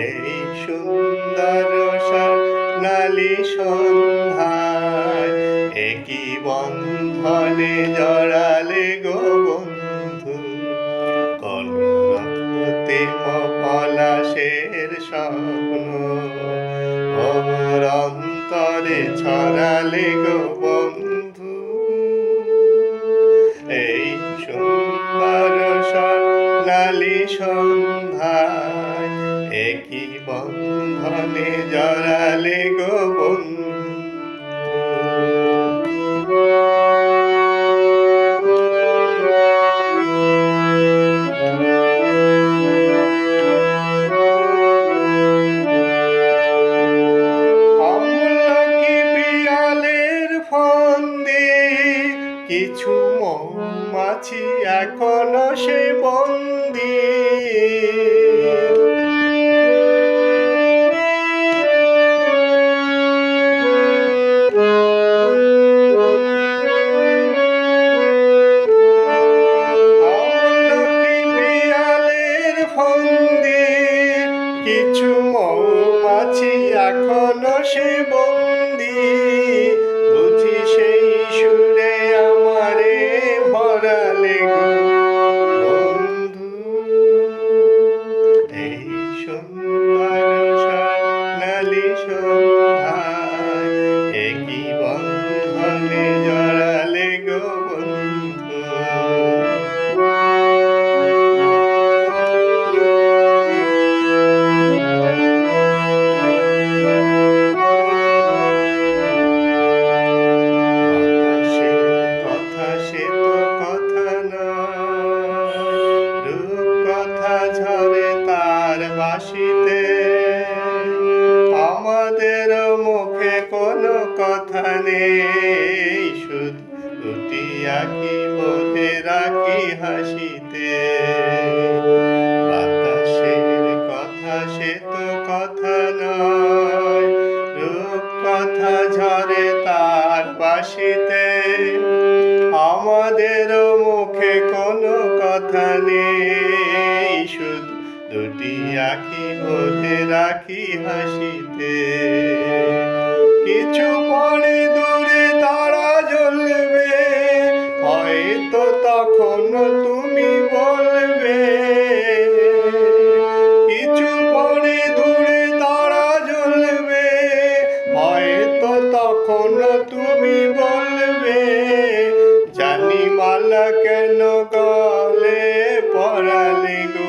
এই সুন্দর নালী সন্ধ্যায়, একই বন্ধনে জড়ালে গো বন্ধু। কলরতে পলাশের স্বপ্ন অন্তরে ছড়ালে গো বন্ধু। এই সুন্দর স্বর্ণালী সন্ধ্যায় একই বন্ধনে জড়ালে গো কিছু মৌমাছি এখনও সে বন্দি। কিছু মৌমাছি এখনও সে বন্দি। বুঝি সেই সুরে আমারে ভরালে বন্ধু এই সুন্দর একই বাসিতে আমাদের মুখে কোনো কথা নেই শুধু দুটি আঁকি বলে রাখি হাসিতে? বাতাসের কথা সে তো কথা নয়, রূপ কথা ঝরে তার বাসিতে। আমাদের মুখে কোনো কথা নেই। দুটি আখি বলে রাখি হাসিতে। কিছু পরে দূরে তারা জ্বলবে, হয়তো তখন তুমি বলবে। কিছু পরে দূরে তারা জ্বলবে, হয়তো তখন তুমি বলবে। জানি মালা কেন গলে পড়ালে গো?